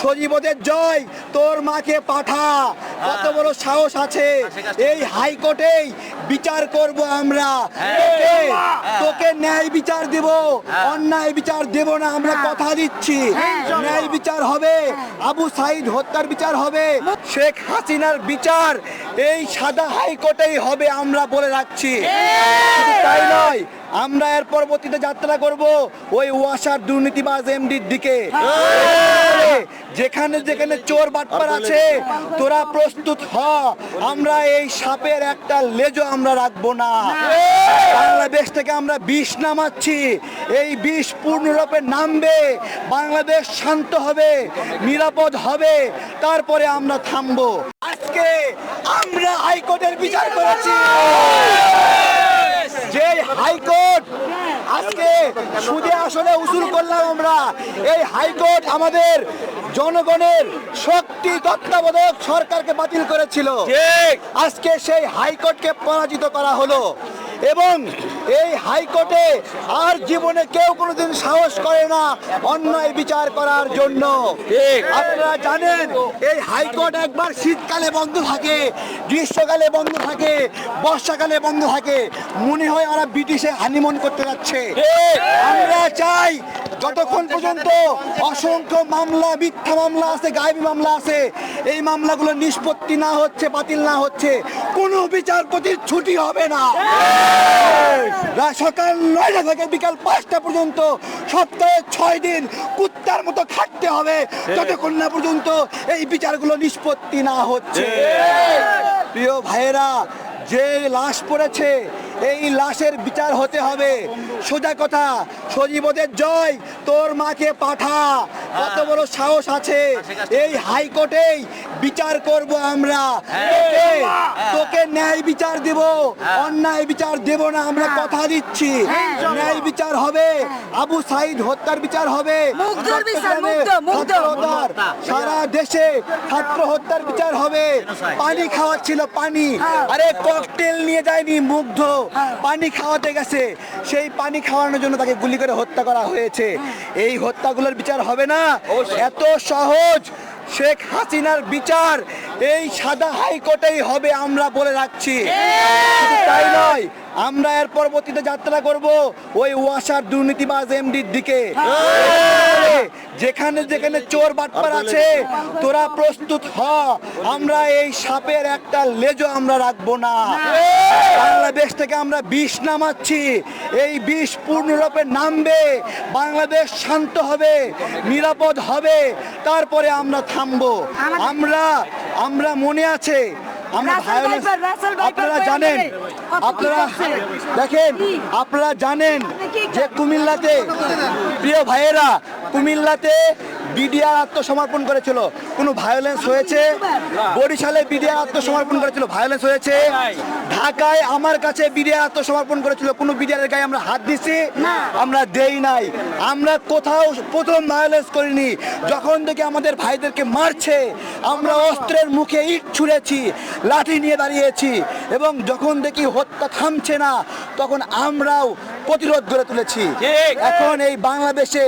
সজীবদের জয় তোর মাকে পাঠা। কত বড় সাহস আছে? এই হাইকোর্টেই বিচার করব আমরা। তোকে তোকে ন্যায় বিচার দেব। অন্যায় বিচার দেব না আমরা কথা দিচ্ছি। ন্যায় বিচার হবে। আবু সাইদ হত্যার বিচার হবে। শেখ হাসিনার বিচার এই সাদা হাইকোর্টেই হবে আমরা বলে রাখছি। তাই নয় আমরা এর পরবর্তীতে যাত্রা করব ওই ওয়াসার দুর্নীতিবাজ এমডির দিকে। যেখানে যেখানে চোর বাটপার আছে তোরা প্রস্তুত হ আমরা এই সাপের একটা লেজও আমরা রাখব না। বাংলাদেশ থেকে আমরা বিষ নামাচ্ছি এই বিষ পূর্ণরূপে নামবে বাংলাদেশ শান্ত হবে নিরাপদ হবে তারপরে আমরা থামবো। আজকে আমরা হাইকোর্টের বিচার করেছি। যে হাইকোর্ট সুদে আসলে উসুল করলাম আমরা। এই হাইকোর্ট আমাদের জনগণের শক্তি তত্ত্বাবধায়ক সরকারকে বাতিল করেছিল। আজকে সেই হাইকোর্টকে পরাজিত করা হলো। এবং এই হাইকোর্টে আর জীবনে কেউ কোনোদিন সাহস করে না অন্যায় বিচার করার জন্য। আপনারা জানেন এই হাইকোর্ট একবার শীতকালে বন্ধ থাকে গ্রীষ্মকালে বন্ধ থাকে বর্ষাকালে বন্ধ থাকে। মনে হয় ওরা ব্রিটিশে হানিমুন করতে যাচ্ছে। আমরা চাই যতক্ষণ পর্যন্ত অসংখ্য মামলা মিথ্যা মামলা আছে গায়েবী মামলা আছে এই মামলাগুলো নিষ্পত্তি না হচ্ছে বাতিল না হচ্ছে কোনো বিচারপতির ছুটি হবে না। সকাল নয়টা থেকে বিকাল পাঁচটা পর্যন্ত সপ্তাহে ছয় দিন কুত্তার মতো খাটতে হবে। যতক্ষণ না পর্যন্ত এই বিচারগুলো নিষ্পত্তি না হচ্ছে। প্রিয় ভাইয়েরা যে লাশ পড়েছে এই লাশের বিচার হতে হবে। সোজা কথা সজীবদের জয় তোর মাকে পাঠা। কত বড় সাহস আছে। এই হাইকোর্টেই বিচার করব আমরা। তোকে তোকে ন্যায় বিচার দেব। অন্যায় বিচার দেব না আমরা কথা দিচ্ছি। ন্যায় বিচার হবে। আবু সাইদ হত্যার বিচার হবে। সারা দেশে ছাত্র হত্যার বিচার হবে। পানি খাওয়াচ্ছিল পানি। আরে ককটেল নিয়ে যায়নি মুগ্ধ। পানি খাওয়াতে গেছে। সেই পানি খাওয়ানোর জন্য তাকে গুলি করে হত্যা করা হয়েছে। এই হত্যাগুলোর বিচার হবে না। এত সহজ শেখ হাসিনার বিচার। এই সাদা হাইকোর্টেই হবে আমরা বলে রাখছি। তাই নয় আমরা এর পরবর্তীতে যাত্রা করব ওই ওয়াসার দুর্নীতিবাজ এমডির দিকে। যেখানে যেখানে চোর বাটপার আছে তোরা প্রস্তুত হ। আমরা এই সাপের একটা লেজও আমরা রাখব না। বাংলাদেশ থেকে আমরা বিষ নামাচ্ছি। এই বিষ পূর্ণরূপে নামবে। বাংলাদেশ শান্ত হবে নিরাপদ হবে। তারপরে আমরা থামবো। আমরা আমরা মনে আছে আমরা ভায়োলেন্স আপনারা জানেন আপনারা দেখেন আপনারা জানেন যে কুমিল্লাতে প্রিয় ভাইয়েরা কুমিল্লাতে বিডিআর আত্মসমর্পণ করেছিল। কোনো ভায়োলেন্স হয়েছে? বরিশালে বিডিআর আত্মসমর্পণ করেছিল ভায়োলেন্স হয়েছে। ঢাকায় আমার কাছে বিডিআর আত্মসমর্পণ করেছিল কোনো বিডিআর গায়ে আমরা হাত দিছি? আমরা দেই নাই। আমরা কোথাও প্রথম ভায়োলেন্স করিনি। যখন থেকে আমাদের ভাইদেরকে মারছে আমরা অস্ত্রের মুখে ইট ছুঁড়েছি লাঠি নিয়ে দাঁড়িয়েছি এবং যখন দেখি হত্যা থামছে না তখন আমরাও প্রতিরোধ গড়ে তুলেছি। এখন এই বাংলাদেশে